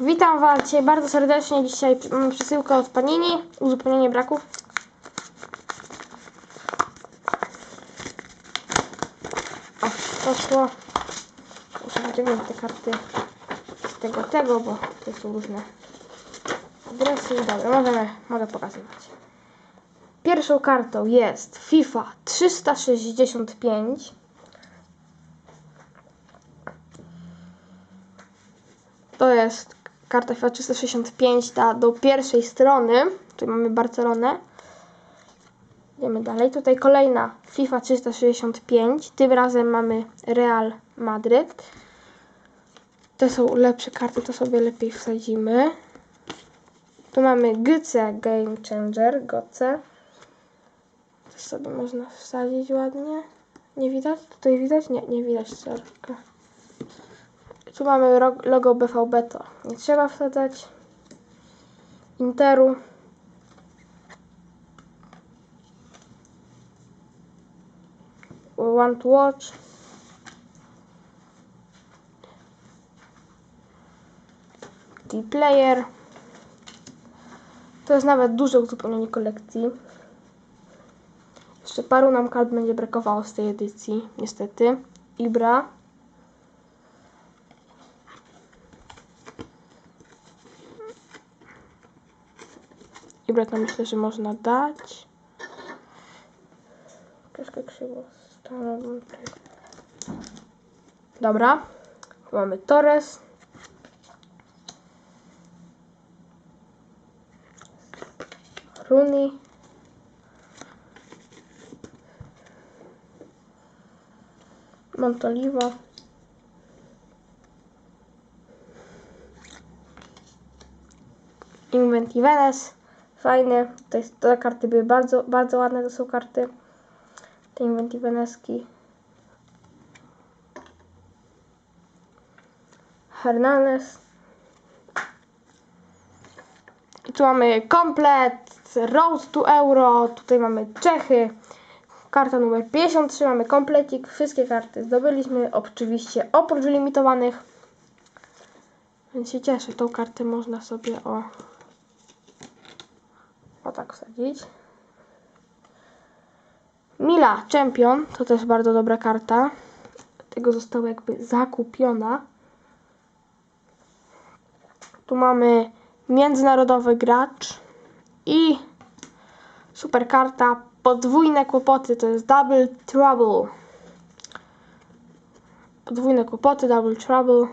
Witam Was dzisiaj bardzo serdecznie. Dzisiaj mamy przesyłkę od Panini. Uzupełnienie braków. O, poszło. Muszę wyciągnąć te karty z tego, tego, bo to są różne adresy. Dobra, możemy, mogę pokazywać. Pierwszą kartą jest FIFA 365. To jest karta FIFA 365 ta do pierwszej strony. Tutaj mamy Barcelonę. Idziemy dalej. Tutaj kolejna FIFA 365. Tym razem mamy Real Madryt. Te są lepsze karty, to sobie lepiej wsadzimy. Tu mamy GC Game Changer, GOCE. To sobie można wsadzić ładnie. Nie widać? Tutaj widać? Nie, nie widać szerka. Tu mamy logo BVB, to nie trzeba wsadzać. Interu. Want watch. D-Player. To jest nawet duże uzupełnienie kolekcji. Jeszcze paru nam kart będzie brakowało z tej edycji, niestety. Ibra. Ibra to myślę, że można dać. Troszkę krzywo stanąłem. Dobra. Mamy Torres. Rooney. Montolivo. Inventivenes. Fajne. Tutaj te karty były bardzo, bardzo ładne. To są karty. Te Inventiveneski. Hernandez. I tu mamy komplet. Road to Euro. Tutaj mamy Czechy. Karta numer 53. Mamy komplecik. Wszystkie karty zdobyliśmy. Oczywiście oprócz limitowanych. Więc się cieszę. Tą kartę można sobie o tak wsadzić. Mila Champion to też bardzo dobra karta. Tego została jakby zakupiona. Tu mamy międzynarodowy gracz i super karta podwójne kłopoty to jest Double Trouble. Podwójne kłopoty, Double Trouble.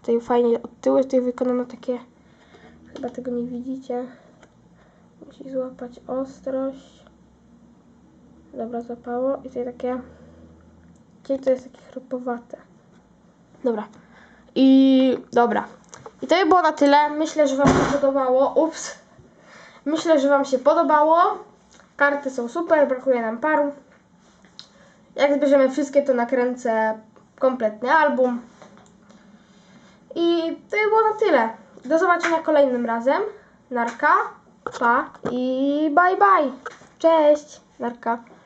Tutaj fajnie od tyłu tutaj wykonano takie chyba tego nie widzicie. Musi złapać ostrość. Dobra, złapało. I tutaj takie... Czyli to jest takie chropowate. Dobra. I... Dobra. I to by było na tyle. Myślę, że Wam się podobało. Ups. Myślę, że Wam się podobało. Karty są super. Brakuje nam paru. Jak zbierzemy wszystkie, to nakręcę kompletny album. I to by było na tyle. Do zobaczenia kolejnym razem. Narka. Pa i bye bye. Cześć. Narka.